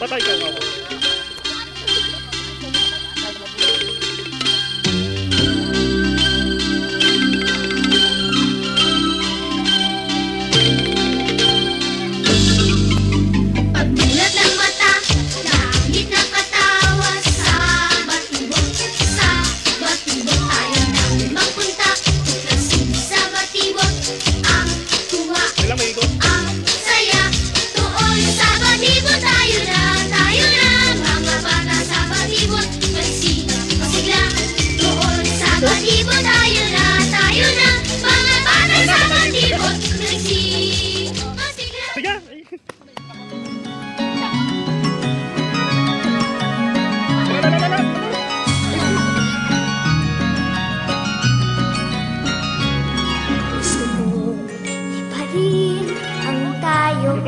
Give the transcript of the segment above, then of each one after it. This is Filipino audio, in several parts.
バタイカンが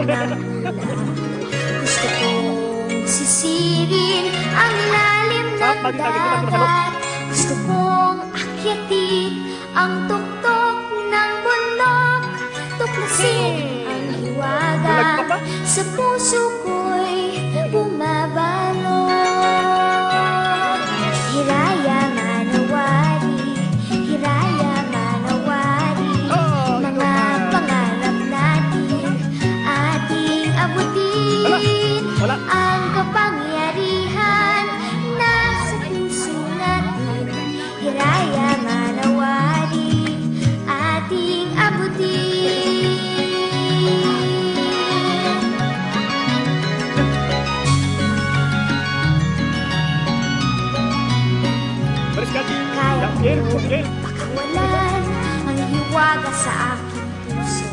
Gusto kong sisirin ang lalim ng dagat. Gusto kong akyatin ang tuktok ng bundok. Tuklasin ang hiwaga sa puso ko'y Baris ka. Kaya Yan, yan, ko yan. pakawalan ang hiwaga sa aking puso.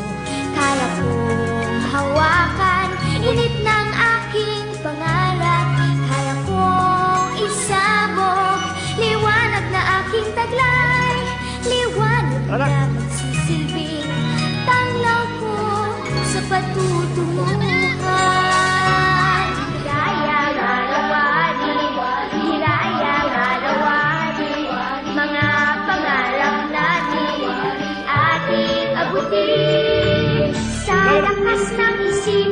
Kaya kong hawakan init ng aking pangarap. Kaya kong isabog liwanag na aking taglay. Liwanag na magsisilbing tanglaw ko sa patutunguhan. Abutin. Sa lakas ng isipan